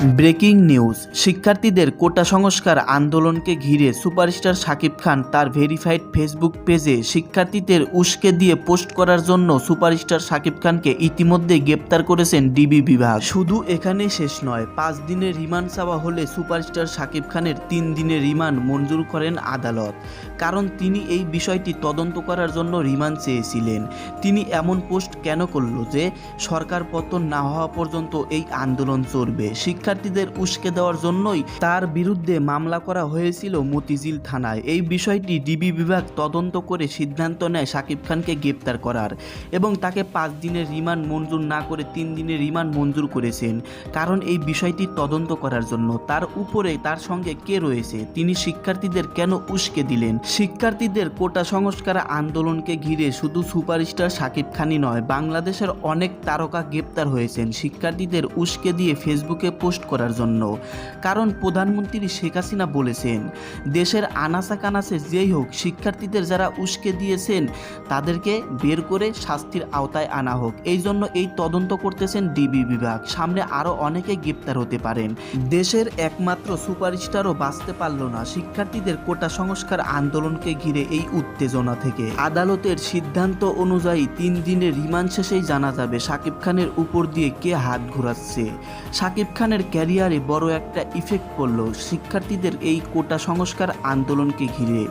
Breaking news. শিক্ষার্থীদের কোটা সংস্কার আন্দোলনকে ঘিরে সুপারস্টার শাকিব খান তার ভেরিফাইড ফেসবুক পেজে শিক্ষার্থীদের উস্কে দিয়ে পোস্ট করার জন্য সুপারস্টার শাকিব খানকে ইতিমধ্যে গ্রেপ্তার করেছেন ডিবি বিভাগ। শুধু এখানে শেষ নয়, পাঁচ দিনের রিমান্ড চাওয়া হলে সুপারস্টার শাকিব খানের তিন দিনের রিমান্ড মঞ্জুর করেন আদালত। কারণ তিনি এই বিষয়টি তদন্ত করার জন্য রিমান্ড চেয়েছিলেন। তিনি এমন পোস্ট কেন করল যে, সরকার পতন না হওয়া পর্যন্ত এই আন্দোলন চলবে। শিক্ষার্থীদের উস্কে দেওয়ার জন্যই তার বিরুদ্ধে মামলা করা হয়েছিল মতিঝিল থানায়। এই বিষয়টি ডিবি বিভাগ তদন্ত করে সিদ্ধান্ত নেয় শাকিব খানকে গ্রেপ্তার করার এবং তাকে পাঁচ দিনের রিমান্ড মঞ্জুর না করে তিন দিনের রিমান্ড মঞ্জুর করেছেন। কারণ এই বিষয়টি তদন্ত করার জন্য। তার উপরে তার সঙ্গে কে রয়েছে? তিনি শিক্ষার্থীদের কেন উস্কে দিলেন? শিক্ষার্থীদের কোটা সংস্কার আন্দোলনকে ঘিরে শুধু সুপারস্টার শাকিব খানই নয়, বাংলাদেশের অনেক তারকা গ্রেপ্তার হয়েছেন। শিক্ষার্থীদের উস্কে দিয়ে ফেসবুকে পোস্ট করার জন্য। কারণ প্রধানমন্ত্রী শেখ হাসিনা বলেছেন, দেশের আনাচা কানাচে যেই হোক, শিক্ষার্থীদের যারা উস্কে দিয়েছেন, তাদেরকে বের করে শাস্তির আওতায় আনা হোক। এই জন্য এই তদন্ত করতেছেন ডিবি বিভাগ। সামনে আরও অনেকে গ্রেপ্তার হতে পারেন। দেশের একমাত্র সুপারস্টারও বাঁচতে পারল না। শিক্ষার্থীদের কোটা সংস্কার আন্দোলনকে ঘিরে এই উত্তেজনা থেকে। আদালতের সিদ্ধান্ত অনুযায়ী তিন দিনের রিমান্ড শেষেই জানা যাবে শাকিব খানের উপর দিয়ে কে হাত ঘোরাচ্ছে। শাকিব খানের ক্যারিয়ারে বড় একটা ইফেক্ট পড়ল শিক্ষার্থীদের এই কোটা সংস্কার আন্দোলনকে ঘিরে।